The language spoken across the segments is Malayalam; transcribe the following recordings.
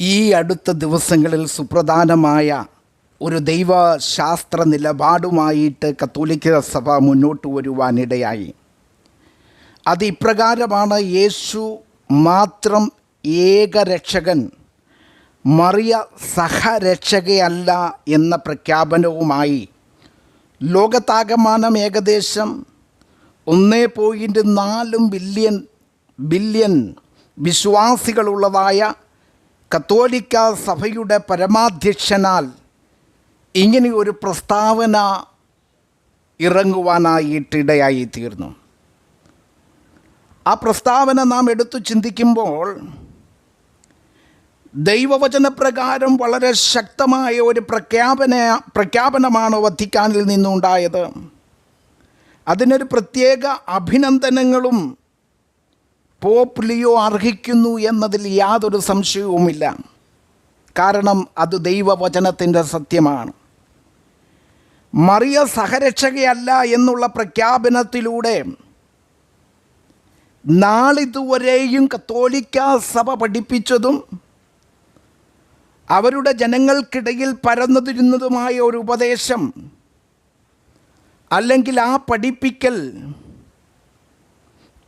ഈ അടുത്ത ദിവസങ്ങളിൽ സുപ്രധാനമായ ഒരു ദൈവശാസ്ത്ര നിലപാടുമായിട്ട് കത്തോലിക്ക സഭ മുന്നോട്ട് വരുവാനിടയായി അത് ഇപ്രകാരമാണ് യേശു മാത്രം ഏകരക്ഷകൻ മറിയ സഹരക്ഷകയല്ല എന്ന പ്രഖ്യാപനവുമായി ലോകത്താകമാനം ഏകദേശം ഒന്ന് പോയിന്റ് നാലും ബില്യൺ ബില്യൺ വിശ്വാസികളുള്ളതായ കത്തോലിക്ക സഭയുടെ പരമാധ്യക്ഷനാൽ ഇങ്ങനെ ഒരു പ്രസ്താവന ഇറങ്ങുവാനായിട്ടിടയായി തീർന്നു ആ പ്രസ്താവന നാം എടുത്തു ചിന്തിക്കുമ്പോൾ ദൈവവചനപ്രകാരം വളരെ ശക്തമായ ഒരു പ്രഖ്യാപന പ്രഖ്യാപനമാണ് വത്തിക്കാനിൽ നിന്നുണ്ടായത്. അതിനൊരു പ്രത്യേക അഭിനന്ദനങ്ങളും പോപ്പ് ലിയോ അർഹിക്കുന്നു എന്നതിൽ യാതൊരു സംശയവുമില്ല. കാരണം അത് ദൈവവചനത്തിന്റെ സത്യമാണ്. മറിയ സഹരക്ഷകയല്ല എന്നുള്ള പ്രഖ്യാപനത്തിലൂടെ നാളിതുവരെയും കത്തോലിക്ക സഭ പഠിപ്പിച്ചതും അവരുടെ ജനങ്ങൾക്കിടയിൽ പരന്നതിരുന്നതുമായ ഒരു ഉപദേശം അല്ലെങ്കിൽ ആ പഠിപ്പിക്കൽ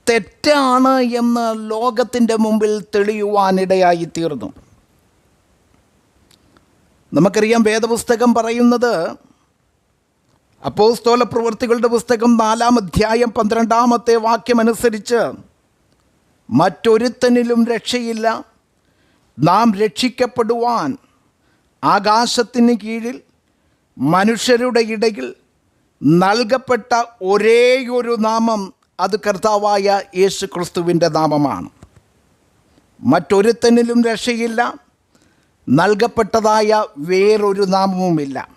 തെറ്റാണ് എന്ന് ലോകത്തിന്റെ മുമ്പിൽ തെളിയുവാനിടയായി തീർന്നു നമുക്കറിയാം വേദപുസ്തകം പറയുന്നത് അപ്പോസ്തോല പ്രവൃത്തികളുടെ പുസ്തകം നാലാം അധ്യായം പന്ത്രണ്ടാമത്തെ വാക്യമനുസരിച്ച് മറ്റൊരുത്തനിലും രക്ഷയില്ല. നാം രക്ഷിക്കപ്പെടുവാൻ ആകാശത്തിന് കീഴിൽ മനുഷ്യരുടെ ഇടയിൽ നൽകപ്പെട്ട ഒരേയൊരു നാമം അത് കർത്താവായ യേശു ക്രിസ്തുവിന്റെ നാമമാണ്. മറ്റൊരുത്തനിലും രക്ഷയില്ല നൽകപ്പെട്ടതായ വേറൊരു നാമവുമില്ല.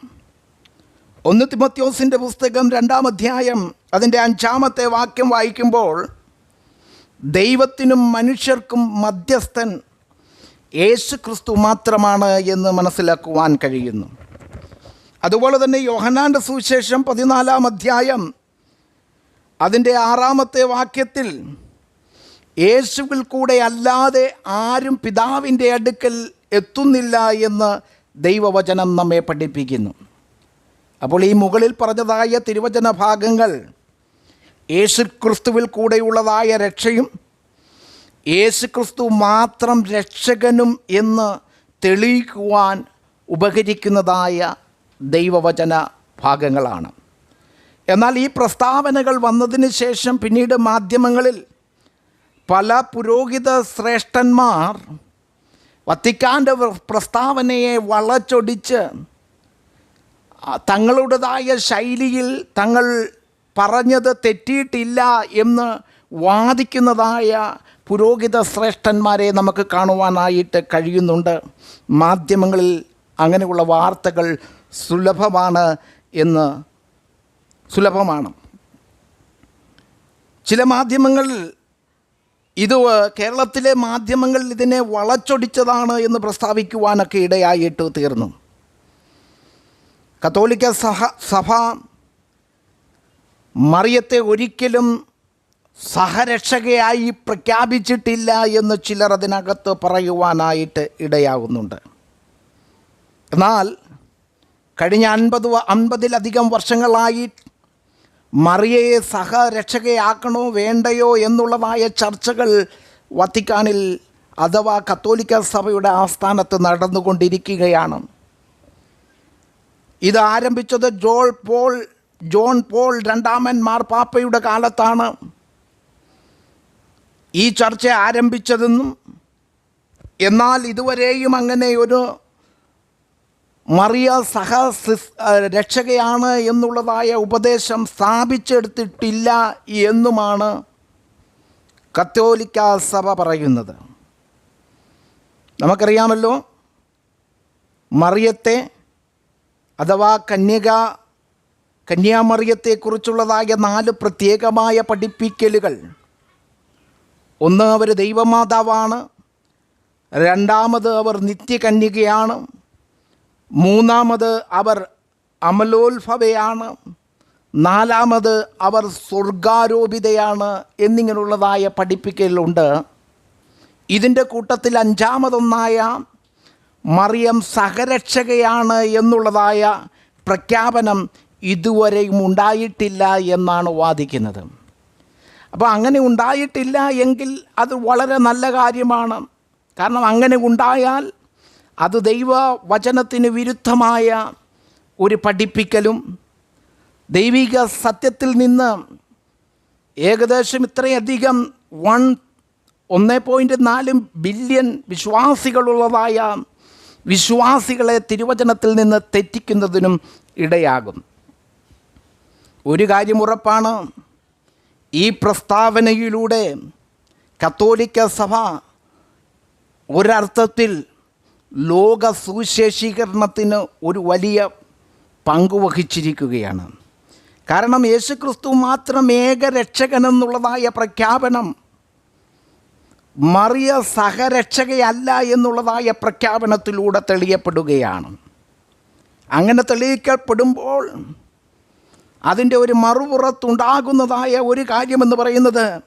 ഒന്ന് തിമത്യോസിന്റെ പുസ്തകം രണ്ടാം അധ്യായം അതിന്റെ അഞ്ചാമത്തെ വാക്യം വായിക്കുമ്പോൾ ദൈവത്തിനും മനുഷ്യർക്കും മധ്യസ്ഥൻ യേശു ക്രിസ്തു മാത്രമാണ് എന്ന് മനസ്സിലാക്കുവാൻ കഴിയുന്നു. അതുപോലെ തന്നെ യോഹനാന്റെ സുവിശേഷം പതിനാലാം അധ്യായം അതിന്റെ ആറാമത്തെ വാക്യത്തിൽ യേശുവിൽ കൂടെ അല്ലാതെ ആരും പിതാവിന്റെ അടുക്കൽ എത്തുന്നില്ല എന്ന് ദൈവവചനം നമ്മെ പഠിപ്പിക്കുന്നു. അപ്പോൾ ഈ മുകളിൽ പറഞ്ഞതായ തിരുവചന ഭാഗങ്ങൾ യേശു ക്രിസ്തുവിൽ കൂടെയുള്ളതായ രക്ഷയും യേശു ക്രിസ്തു മാത്രം രക്ഷകനും എന്ന് തെളിയിക്കുവാൻ ഉപകരിക്കുന്നതായ ദൈവവചന ഭാഗങ്ങളാണ്. എന്നാൽ ഈ പ്രസ്താവനകൾ വന്നതിന് ശേഷം പിന്നീട് മാധ്യമങ്ങളിൽ പല പുരോഹിത ശ്രേഷ്ഠന്മാർ വത്തിക്കാന്റെ പ്രസ്താവനയെ വളച്ചൊടിച്ച് തങ്ങളുടേതായ ശൈലിയിൽ തങ്ങൾ പറഞ്ഞത് തെറ്റിയിട്ടില്ല എന്ന് വാദിക്കുന്നതായ പുരോഹിത ശ്രേഷ്ഠന്മാരെ നമുക്ക് കാണുവാനായിട്ട് കഴിയുന്നുണ്ട്. മാധ്യമങ്ങളിൽ അങ്ങനെയുള്ള വാർത്തകൾ സുലഭമാണ് എന്ന് സുലഭമാണ്. ചില മാധ്യമങ്ങൾ ഇത് കേരളത്തിലെ മാധ്യമങ്ങൾ ഇതിനെ വളച്ചൊടിച്ചതാണ് എന്ന് പ്രസ്താവിക്കുവാനൊക്കെ ഇടയായിട്ട് തീർന്നു. കത്തോലിക്ക സഹ സഭ മറിയത്തെ ഒരിക്കലും സഹരക്ഷകയായി പ്രഖ്യാപിച്ചിട്ടില്ല എന്ന് ചിലർ അതിനകത്ത് പറയുവാനായിട്ട് ഇടയാകുന്നുണ്ട് എന്നാൽ കഴിഞ്ഞ അൻപത് അൻപതിലധികം വർഷങ്ങളായി മറിയയെ സഹരക്ഷകയാക്കണോ വേണ്ടയോ എന്നുള്ളതായ ചർച്ചകൾ വത്തിക്കാനിൽ അഥവാ കത്തോലിക്ക സഭയുടെ ആസ്ഥാനത്ത് നടന്നുകൊണ്ടിരിക്കുകയാണ്. ഇത് ആരംഭിച്ചത് ജോൾ പോൾ ജോൺ പോൾ രണ്ടാമൻ മാർപ്പാപ്പയുടെ കാലത്താണ്. ഈ ചർച്ച ആരംഭിച്ചതെന്നും എന്നാൽ ഇതുവരെയും അങ്ങനെ ഒരു മറിയ സഹ രക്ഷകയാണ് എന്നുള്ളതായ ഉപദേശം സ്ഥാപിച്ചെടുത്തിട്ടില്ല എന്നുമാണ് കത്തോലിക്ക സഭ പറയുന്നത്. നമുക്കറിയാമല്ലോ മറിയത്തെ അഥവാ കന്യക കന്യാമറിയത്തെക്കുറിച്ചുള്ളതായ നാല് പ്രത്യേകമായ പഠിപ്പിക്കലുകൾ. ഒന്ന് അവർ ദൈവമാതാവാണ്. രണ്ടാമത് അവർ നിത്യകന്യകയാണ്. മൂന്നാമത് അവർ അമലോത്ഭവയാണ്. നാലാമത് അവർ സ്വർഗാരോപിതയാണ് എന്നിങ്ങനെയുള്ളതായ പഠിപ്പിക്കലുണ്ട്. ഇതിന്റെ കൂട്ടത്തിൽ അഞ്ചാമതൊന്നായ മറിയം സഹരക്ഷകയാണ് എന്നുള്ളതായ പ്രഖ്യാപനം ഇതുവരെയും ഉണ്ടായിട്ടില്ല എന്നാണ് വാദിക്കുന്നത്. അപ്പോൾ അങ്ങനെ ഉണ്ടായിട്ടില്ല എങ്കിൽ അത് വളരെ നല്ല കാര്യമാണ്. കാരണം അങ്ങനെ ഉണ്ടായാൽ അത് ദൈവ വചനത്തിന് വിരുദ്ധമായ ഒരു പഠിപ്പിക്കലും ദൈവിക സത്യത്തിൽ നിന്ന് ഏകദേശം ഇത്രയധികം വൺ ഒന്ന് പോയിന്റ് നാല് ബില്യൺ വിശ്വാസികളുള്ളതായ വിശ്വാസികളെ തിരുവചനത്തിൽ നിന്ന് തെറ്റിക്കുന്നതിനും ഇടയാകും. ഒരു കാര്യം ഉറപ്പാണ്. ഈ പ്രസ്താവനയിലൂടെ കത്തോലിക്ക സഭ ഒരർത്ഥത്തിൽ ലോക സുവിശേഷീകരണത്തിന് ഒരു വലിയ പങ്കുവഹിച്ചിരിക്കുകയാണ് കാരണം യേശുക്രിസ്തു മാത്രം ഏകരക്ഷകനെന്നുള്ളതായ പ്രഖ്യാപനം മറിയ സഹരക്ഷകയല്ല എന്നുള്ളതായ പ്രഖ്യാപനത്തിലൂടെ തെളിയപ്പെടുകയാണ്. അങ്ങനെ തെളിയിക്കപ്പെടുമ്പോൾ അതിന്റെ ഒരു മറുപുറത്തുണ്ടാകുന്നതായ ഒരു കാര്യമെന്ന് പറയുന്നത്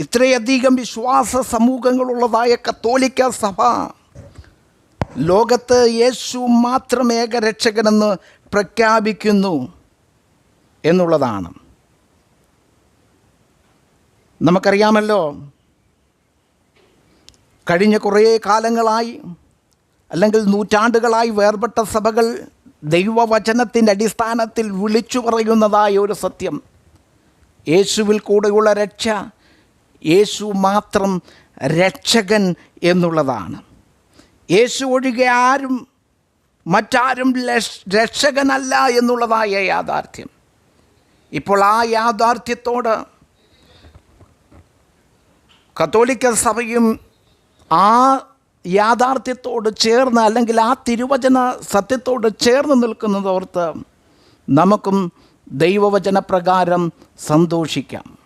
ഇത്രയധികം വിശ്വാസ സമൂഹങ്ങളുള്ളതായ കത്തോലിക്ക സഭ ലോകത്ത് യേശു മാത്രം ഏകരക്ഷകനെന്ന് പ്രഖ്യാപിക്കുന്നു എന്നുള്ളതാണ്. നമുക്കറിയാമല്ലോ കഴിഞ്ഞ കുറേ കാലങ്ങളായി അല്ലെങ്കിൽ നൂറ്റാണ്ടുകളായി വേർപെട്ട സഭകൾ ദൈവവചനത്തിന്റെ അടിസ്ഥാനത്തിൽ വിളിച്ചു പറയുന്നതായ ഒരു സത്യം. യേശുവിൽ കൂടെയുള്ള രക്ഷ യേശു മാത്രം രക്ഷകൻ എന്നുള്ളതാണ്. യേശു ഒഴികെ ആരും മറ്റാരും രക്ഷകനല്ല എന്നുള്ളതായ യാഥാർത്ഥ്യം. ഇപ്പോൾ ആ യാഥാർത്ഥ്യത്തോട് കത്തോലിക്ക സഭയും ആ യാഥാർത്ഥ്യത്തോട് ചേർന്ന് അല്ലെങ്കിൽ ആ തിരുവചന സത്യത്തോട് ചേർന്ന് നിൽക്കുന്നതോർത്ത് നമുക്കും ദൈവവചന പ്രകാരം സന്തോഷിക്കാം.